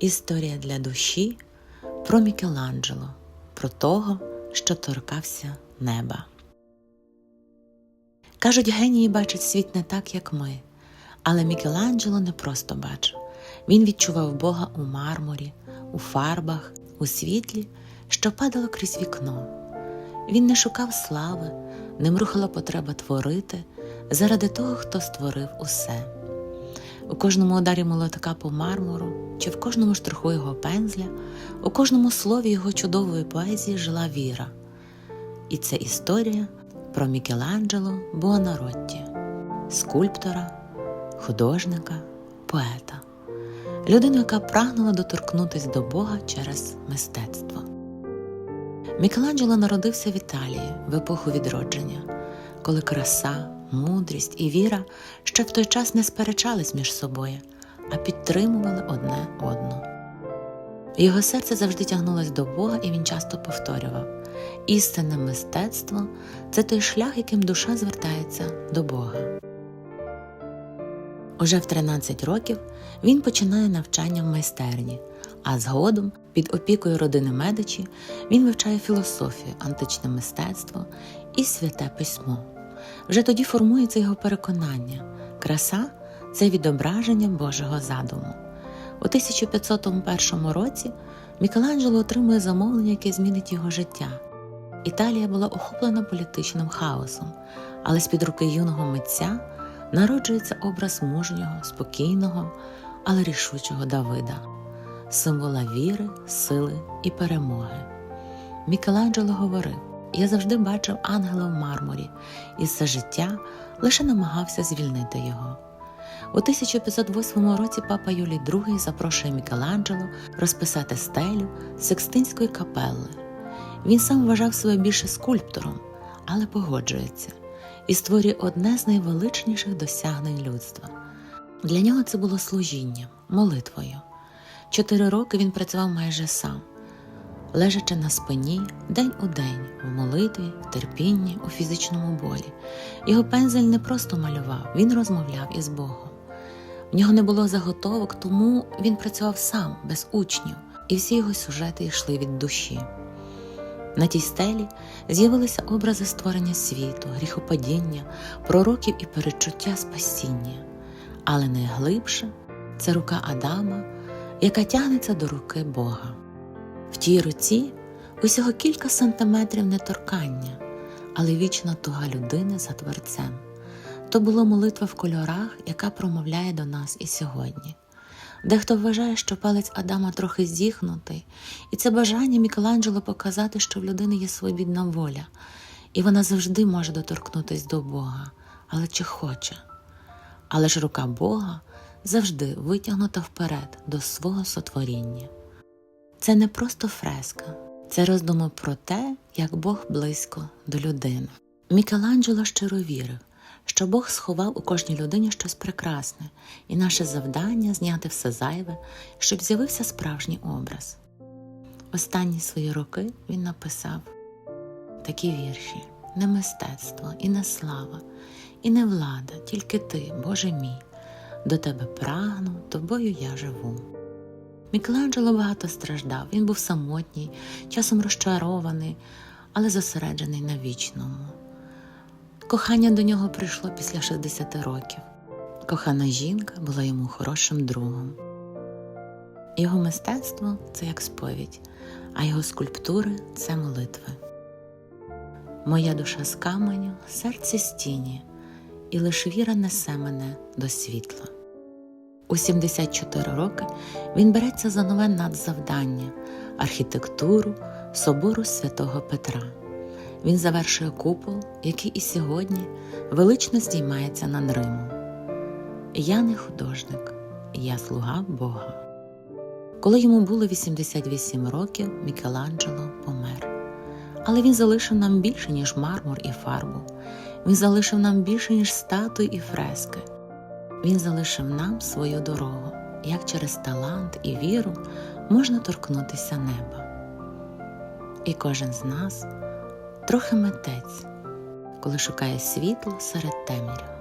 Історія для душі про Мікеланджело, про того, що торкався неба. Кажуть, генії бачать світ не так, як ми. Але Мікеланджело не просто бачив. Він відчував Бога у мармурі, у фарбах, у світлі, що падало крізь вікно. Він не шукав слави, ним рухала потреба творити заради того, хто створив усе. У кожному ударі молотка по мармуру чи в кожному штриху його пензля, у кожному слові його чудової поезії жила віра. І це історія про Мікеланджело Буонаротті, скульптора, художника, поета, людину, яка прагнула доторкнутися до Бога через мистецтво. Мікеланджело народився в Італії в епоху відродження, коли краса, мудрість і віра ще в той час не сперечались між собою, а підтримували одне одну. Його серце завжди тягнулось до Бога, і він часто повторював: істинне мистецтво це той шлях, яким душа звертається до Бога. Уже в 13 років він починає навчання в майстерні, а згодом, під опікою родини Медичі, він вивчає філософію, античне мистецтво і святе письмо. Вже тоді формується його переконання краса це відображення Божого задуму. У 1501 році Мікеланджело отримує замовлення, яке змінить його життя. Італія була охоплена політичним хаосом, але з-під руки юного митця народжується образ мужнього, спокійного, але рішучого Давида, символа віри, сили і перемоги. Мікеланджело говорив: Я завжди бачив ангела в мармурі, і все життя лише намагався звільнити його. У 1508 році папа Юлій II запрошує Мікеланджело розписати стелю Секстинської капелли. Він сам вважав себе більше скульптором, але погоджується і створює одне з найвеличніших досягнень людства. Для нього це було служінням, молитвою. Чотири роки він працював майже сам, лежачи на спині день у день, в молитві, в терпінні, у фізичному болі. Його пензель не просто малював, він розмовляв із Богом. В нього не було заготовок, тому він працював сам, без учнів, і всі його сюжети йшли від душі. На тій стелі з'явилися образи створення світу, гріхопадіння, пророків і передчуття спасіння, але найглибше це рука Адама, яка тягнеться до руки Бога. В тій руці усього кілька сантиметрів неторкання, але вічна туга людини за творцем. То була молитва в кольорах, яка промовляє до нас і сьогодні. Дехто вважає, що палець Адама трохи зіхнутий, і це бажання Мікеланджело показати, що в людини є свобідна воля, і вона завжди може доторкнутися до Бога, але чи хоче. Але ж рука Бога завжди витягнута вперед до свого сотворіння. Це не просто фреска, це роздуми про те, як Бог близько до людини. Мікеланджело щиро вірив що Бог сховав у кожній людині щось прекрасне, і наше завдання зняти все зайве, щоб з'явився справжній образ. Останні свої роки він написав такі вірші: не мистецтво, і не слава, і не влада, тільки ти, Боже мій, до тебе прагну, тобою я живу. Мікеланджело багато страждав, він був самотній, часом розчарований, але зосереджений на вічному. Кохання до нього прийшло після 60 років. Кохана жінка була йому хорошим другом. Його мистецтво це як сповідь, а його скульптури це молитви. Моя душа з каменю, серце з тіні, і лиш віра несе мене до світла. У 74 роки він береться за нове надзавдання архітектуру собору святого Петра. Він завершує купол, який і сьогодні велично здіймається над Римом. Я не художник, я слуга Бога. Коли йому було 88 років, Мікеланджело помер. Але він залишив нам більше, ніж мармур і фарбу. Він залишив нам більше, ніж статуї і фрески. Він залишив нам свою дорогу, як через талант і віру можна торкнутися неба. І кожен з нас трохи митець, коли шукає світло серед темряв.